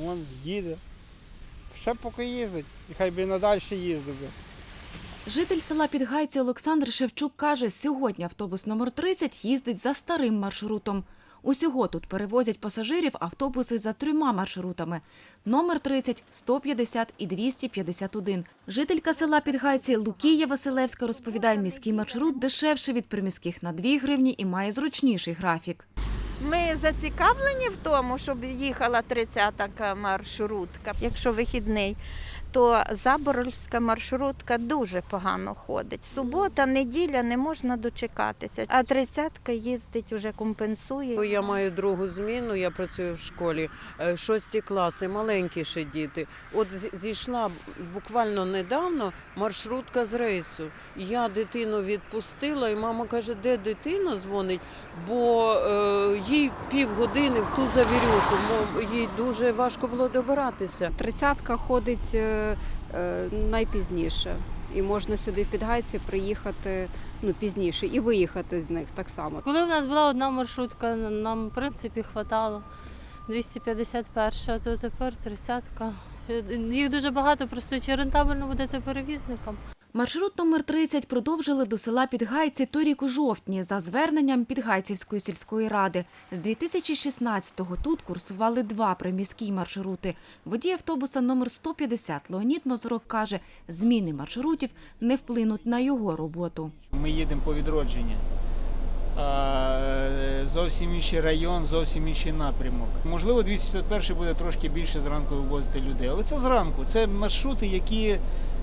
Вон їде. Ще поки їздить, і хай би і надалі їздив. Житель села Підгайці Олександр Шевчук каже, сьогодні автобус номер 30 їздить за старим маршрутом. Усього тут перевозять пасажирів автобуси за трьома маршрутами – номер 30, 150 і 251. Жителька села Підгайці Лукія Василевська розповідає, міський маршрут дешевший від приміських на 2 гривні і має зручніший графік. Ми зацікавлені в тому, щоб їхала 30-та маршрутка. Якщо вихідний, то Заборольська маршрутка дуже погано ходить. Субота, неділя не можна дочекатися. А 30-ка їздить, уже компенсує. Я маю другу зміну, я працюю в школі, е, шості класи, маленькі ще діти. От зійшла буквально недавно маршрутка з рейсу. Я дитину відпустила, і мама каже, де дитина дзвонить, бо е, їй півгодини в ту завірюху, мов їй дуже важко було добиратися. Тридцятка ходить е, найпізніше. І можна сюди в Підгайці приїхати ну, пізніше і виїхати з них так само. Коли в нас була одна маршрутка, нам в принципі хватало 251, то тепер 30-ка. Їх дуже багато, просто чи рентабельно буде це перевізникам. Маршрут номер 30 продовжили до села Підгайці торік у жовтні за зверненням Підгайцівської сільської ради. З 2016-го тут курсували два приміські маршрути. Водій автобуса номер 150 Леонід Мозорок каже, зміни маршрутів не вплинуть на його роботу. Ми їдемо по відродженні. А, зовсім інший район, зовсім інший напрямок. Можливо, 251 буде трошки більше зранку вивозити людей. Але це зранку. Це маршрути, які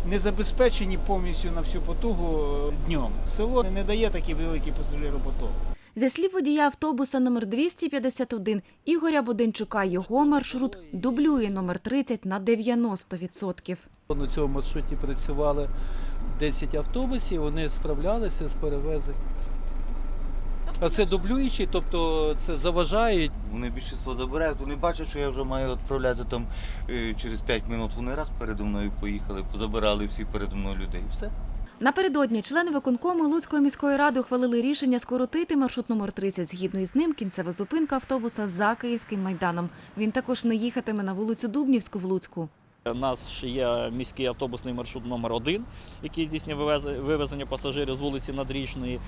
не забезпечені повністю на всю потугу е, днем. Село не дає такий великий пасажиропоток. Зі слів водія автобуса номер 251 Ігоря Боденчука, його маршрут дублює номер 30 на 90%. На цьому маршруті працювали 10 автобусів, вони справлялися з перевезенням. А це дублюючі, тобто це заважають. Вони більшість забирають, вони бачать, що я вже маю відправляти там е, через 5 минут. Вони раз передо мною поїхали, позабирали всіх передо мною людей. Все. Напередодні члени виконкому Луцької міської ради ухвалили рішення скоротити маршрут номер 30. Згідно із ним, кінцева зупинка автобуса за Київським майданом. Він також не їхатиме на вулицю Дубнівську в Луцьку. У нас ще є міський автобусний маршрут номер 1 який здійснює вивез- вивезення пасажирів з вулиці Надрічної.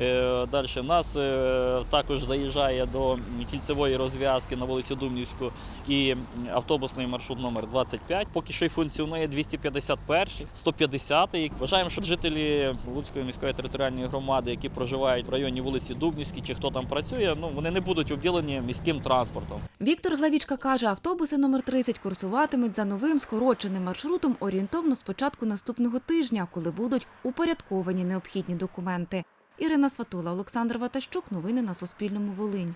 Е, Далі нас е, також заїжджає до кільцевої розв'язки на вулицю Думнівську і автобусний маршрут номер 25. Поки що й функціонує 251, 150. Вважаємо, що жителі Луцької міської територіальної громади, які проживають в районі вулиці Дубнівській чи хто там працює, ну вони не будуть обділені міським транспортом. Віктор Главічка каже, автобуси номер 30 курсуватимуть за новим скороченим маршрутом орієнтовно з початку наступного тижня, коли будуть упорядковані необхідні документи. Ірина Сватула, Олександр Ватащук. Новини на Суспільному. Волинь.